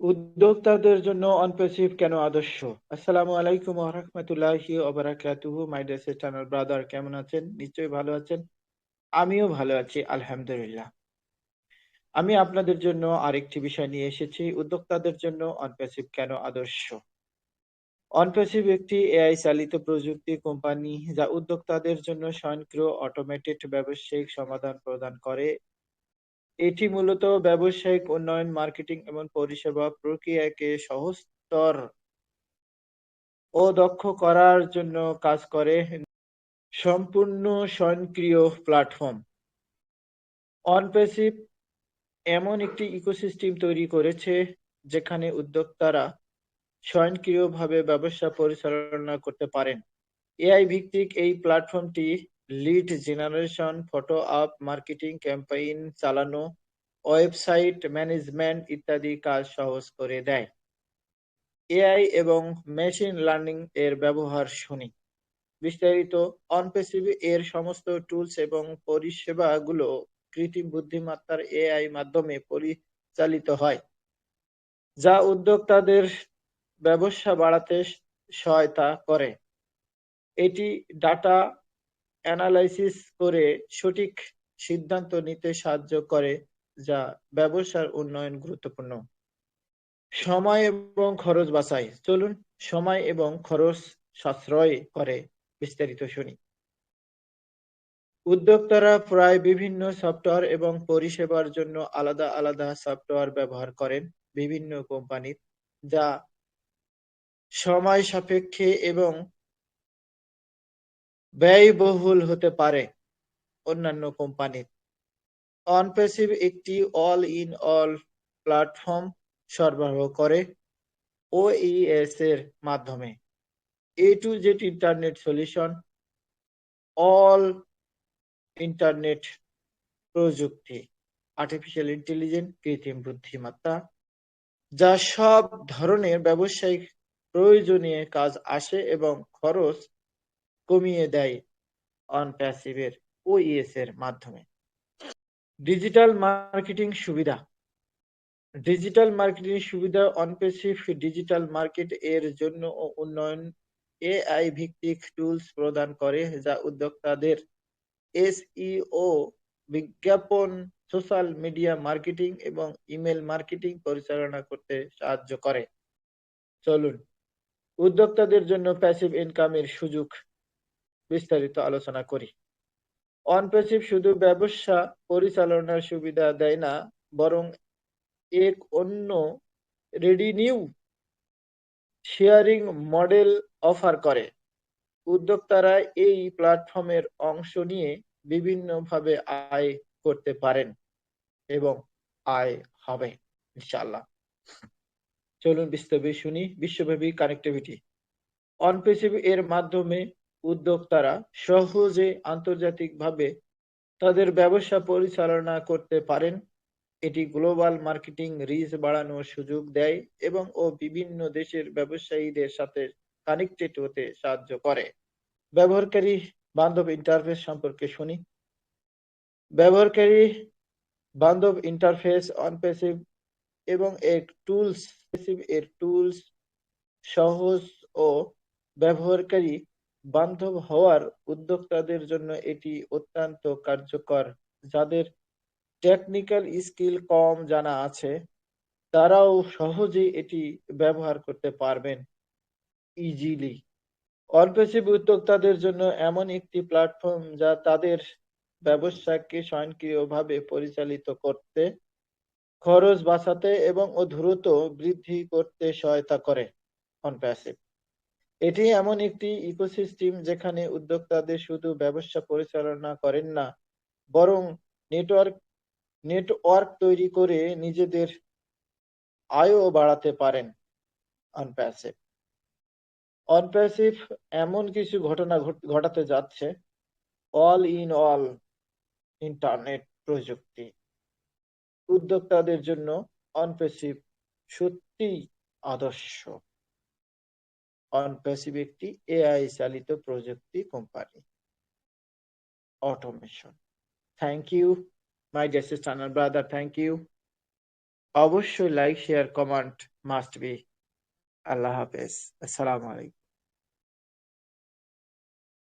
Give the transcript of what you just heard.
উদ্যোক্তাদের জন্য অনপ্যাসিভ কেন আদর্শ? আসসালামু আলাইকুম রহমতুল্লাহি ওবারাকাতুহু মাই ডেসে চ্যানেল ব্রাদার কেমন আছেন? নিশ্চয়ই ভালো আছেন? আমিও ভালো আছি, আলহামদুলিল্লাহ। আমি আপনাদের জন্য আরেকটি বিষয় নিয়ে এসেছি, উদ্যোক্তাদের জন্য অনপ্যাসিভ কেন আদর্শ? অনপ্যাসিভ একটি এআই চালিত প্রযুক্তি কোম্পানি যা উদ্যোক্তাদের জন্য স্বয়ংক্রিয় অটোমেটেড ব্যবসায়িক সমাধান প্রদান করে। এটি মূলত ব্যবসায়িক উন্নয়ন, মার্কেটিং এবং পরিষেবা প্রক্রিয়াকে সহজতর ও দক্ষ করার জন্য কাজ করে সম্পূর্ণ স্বয়ংক্রিয় প্ল্যাটফর্ম। অনপেসিভ এমন একটি ইকোসিস্টেম তৈরি করেছে যেখানে উদ্যোক্তারা স্বয়ংক্রিয়ভাবে ব্যবসা পরিচালনা করতে পারেন। এআই ভিত্তিক এই প্ল্যাটফর্মটি lead generation, photo up, marketing campaign চালানো, ওয়েবসাইট ম্যানেজমেন্ট ইত্যাদি কাজ সহজ করে দেয়। এআই এবং মেশিন লার্নিং এর ব্যবহার শুনি বিস্তারিত অনপেসিভ এর সমস্ত টুলস এবং পরিষেবাগুলো কৃত্রিম বুদ্ধিমত্তার এআই মাধ্যমে পরিচালিত হয় যা উদ্যোক্তাদের ব্যবসা বাড়াতে সহায়তা করে এটি ডাটা অ্যানালাইসিস করে সঠিক সিদ্ধান্ত নিতে সাহায্য করে, যা ব্যবসার উন্নয়ন গুরুত্বপূর্ণ। সময় এবং খরচ বাঁচায় চলুন, সময় এবং খরচ সাশ্রয় করে বিস্তারিত শুনি। উদ্যোক্তারা প্রায় বিভিন্ন সফটওয়্যার এবং পরিষেবার জন্য আলাদা আলাদা সফটওয়্যার ব্যবহার করেন বিভিন্ন কোম্পানির, যা সময় সাপেক্ষে এবং ব্যয়বহুল হতে পারে অন্যান্য কোম্পানির। অনপ্যাসিভ একটি অল ইন অল প্ল্যাটফর্ম সরবরাহ করে ওইএস এর মাধ্যমে। A to Z internet solution all internet প্রযুক্তি আর্টিফিশিয়াল ইন্টেলিজেন্স কৃত্রিম বুদ্ধিমত্তা, যা সব ধরনের ব্যবসায়িক প্রয়োজনীয় কাজ আসে এবং খরচ কমিয়ে দেয় অনপ্যাসিভের ওইএস এর মাধ্যমে। ডিজিটাল মার্কেটিং সুবিধা। ডিজিটাল মার্কেটিং সুবিধা অনপেসিভ ডিজিটাল মার্কেট এর জন্য উন্নয়ন এআই ভিত্তিক টুলস প্রদান করে, যা উদ্যোক্তাদের এসইও বিজ্ঞাপন সোশ্যাল মিডিয়া মার্কেটিং এবং ইমেল মার্কেটিং পরিচালনা করতে সাহায্য করে। চলুন। উদ্যোক্তাদের জন্য প্যাসিভ ইনকামের সুযোগ বিস্তারিত আলোচনা করি। অনপ্যাসিভ শুধু ব্যবসা পরিচালনার সুবিধা দেয় না, বরং এক অন্য রেডিনিউ শেয়ারিং মডেল অফার করে। উদ্যোক্তারা এই প্ল্যাটফর্মের অংশ নিয়ে বিভিন্নভাবে আয় করতে পারেন এবং আয় হবে ইনশাল্লাহ চলুন বিস্তারিত শুনি, বিশ্বব্যাপী কানেক্টিভিটি অনপেসিভ এর মাধ্যমে উদ্যোক্তারা সহজে আন্তর্জাতিকভাবে তাদের ব্যবসা পরিচালনা করতে পারেন। এটি গ্লোবাল মার্কেটিং রিচ বাড়ানোর সুযোগ দেয় এবং ও বিভিন্ন দেশের ব্যবসায়ীদের সাথে কানেক্টেড হতে সাহায্য করে। ব্যবহারকারী বান্ধব ইন্টারফেস সম্পর্কে শুনি। ব্যবহারকারী বান্ধব ইন্টারফেস অনপেসিভ এবং এর টুলস এর টুলস সহজ ও ব্যবহারকারী বান্ধব হওয়ার উদ্যোক্তাদের জন্য এটি অত্যন্ত কার্যকর। যাদের টেকনিক্যাল স্কিল কম জানা আছে, তারাও সহজেই এটি ব্যবহার করতে পারবেন ইজিলি অল্পেসিভ উদ্যোক্তাদের জন্য এমন একটি প্ল্যাটফর্ম যা তাদের ব্যবসাকে স্বয়ংক্রিয়ভাবে পরিচালিত করতে, খরচ বাঁচাতে এবং দ্রুত বৃদ্ধি করতে সহায়তা করে। অনপ্যাসিভ এটি এমন একটি ইকোসিস্টেম যেখানে উদ্যোক্তাদের শুধু ব্যবসা পরিচালনা করেন না, বরং নেটওয়ার্ক নেটওয়ার্ক তৈরি করে নিজেদের আয়ও বাড়াতে পারেন অনপ্যাসিভ অনপ্যাসিভ এমন কিছু ঘটনা ঘটাতে যাচ্ছে অল ইন অল ইন্টারনেট প্রযুক্তি। উদ্যোক্তাদের জন্য অনপ্যাসিভ সত্যি আদর্শ। অনপ্যাসিভ একটি এআই চালিত প্রযুক্তি company automation thank you my dear sister brother thank you. অবশ্যই like share comment must be Allah হাফেজ আসসালামু আলাইকুম